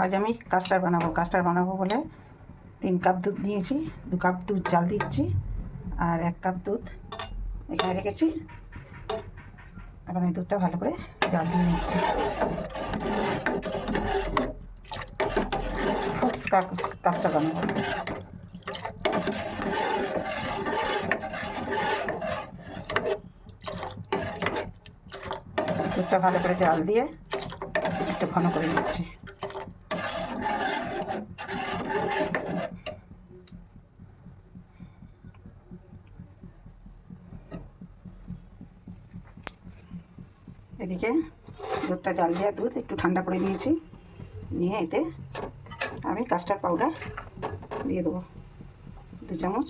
আজ আমি কাস্টার্ড বানাবো। কাস্টার্ড বানাবো বলে তিন কাপ দুধ নিয়েছি, দু কাপ দুধ জাল দিচ্ছি আর এক কাপ দুধ এখানে রেখেছি। এখন এই দুধটা ভালো করে জাল দিয়ে নিচ্ছি। কাস্টার্ড বানাবো। দুধটা ভালো করে জাল দিয়ে একটু ঘন করে নিচ্ছি। এদিকে দুধটা জাল দেওয়া দুধ, একটু ঠান্ডা করে নিয়েছি। নিয়ে এতে আমি কাস্টার্ড পাউডার দিয়ে দেবো। দু চামচ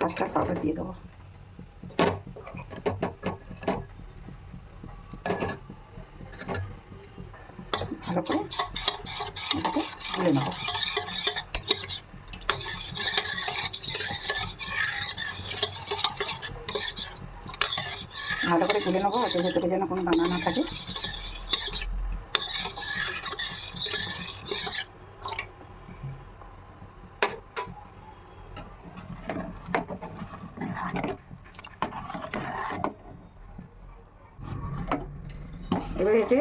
কাস্টার্ড পাউডার দিয়ে দেবো। ভালো করে এটাকে তুলে নেব। ভালো করে তুলে নেব ওতে ভেতরে যেন কোনো দানা না থাকে। এবার এতে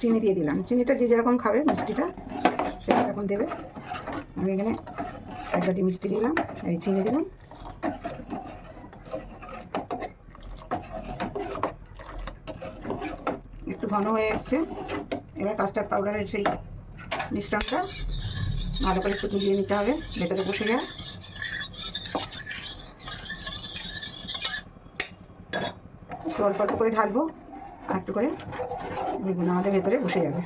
চিনি দিয়ে দিলাম। চিনিটা যে যেরকম খাবে মিষ্টিটা, সেরকম দেবে। আমি এখানে এক বাটি মিষ্টি দিলাম, এই চিনি দিলাম একটু ঘন হয়ে এসছে। এবার কাস্টার্ড পাউডারের সেই মিশ্রণটা ভালো করে একটু গুলিয়ে নিতে হবে, ভেতরে বসে যায় অল্প অল্প করে ঢালবো, আর একটু করে নাহলে ভেতরে বসে যাবে।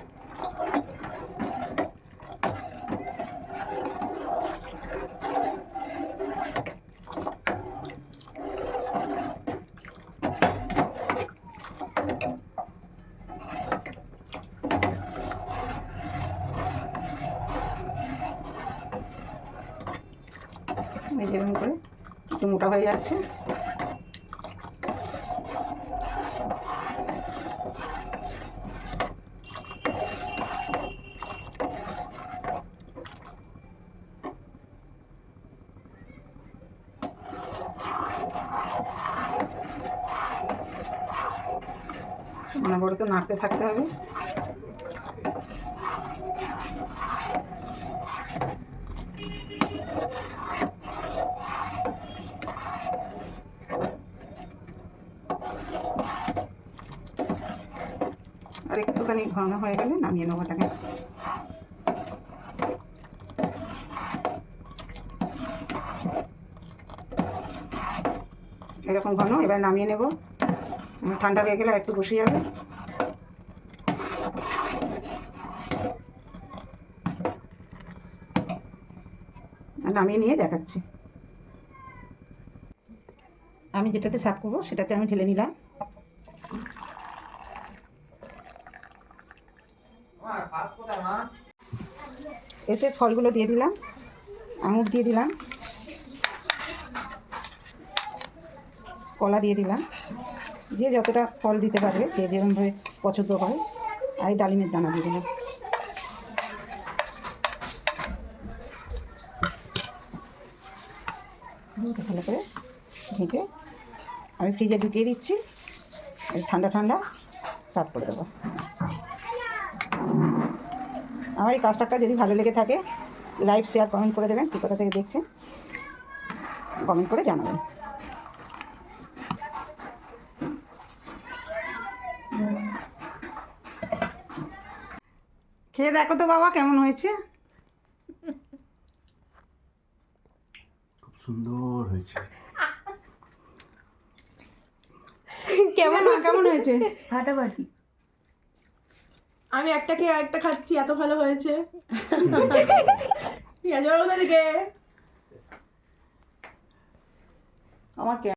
যেরকম করে। একটু মোটা হয়ে যাচ্ছে। অনবরত নাড়তে থাকতে হবে আর একটুখানি ঘন হয়ে গেলে নামিয়ে নেব ওটাকে। এরকম ঘন, এবার নামিয়ে নেব। ঠান্ডা হয়ে গেলে একটু বসে যাবে। নামিয়ে নিয়ে দেখাচ্ছি। আমি যেটাতে সাফ করব, সেটাতে আমি ঢেলে নিলাম। এতে ফলগুলো দিয়ে দিলাম, আঙুর দিয়ে দিলাম, কলা দিয়ে দিলাম। যে যতটা ফল দিতে পারবে, যে যেরকমভাবে পছন্দ করে আর এই ডালিমের দানা দিয়ে দিলাম। ভালো করে ঢেকে আমি ফ্রিজে ঢুকিয়ে দিচ্ছি ঠান্ডা ঠান্ডা সার্ভ করে দেবো। আমার এই কাজটাটা যদি ভালো লেগে থাকে লাইভ শেয়ার কমেন্ট করে দেবেন। কী কোথা থেকে দেখছেন? কমেন্ট করে জানাবেন। খেয়ে দেখো তো বাবা কেমন হয়েছে? খুব সুন্দর হয়েছে। কেমন কেমন হয়েছে? ফাটাফাটি। আমি একটা খেয়ে আরেকটা খাচ্ছি এত ভালো হয়েছে। ঠিক আছে আমার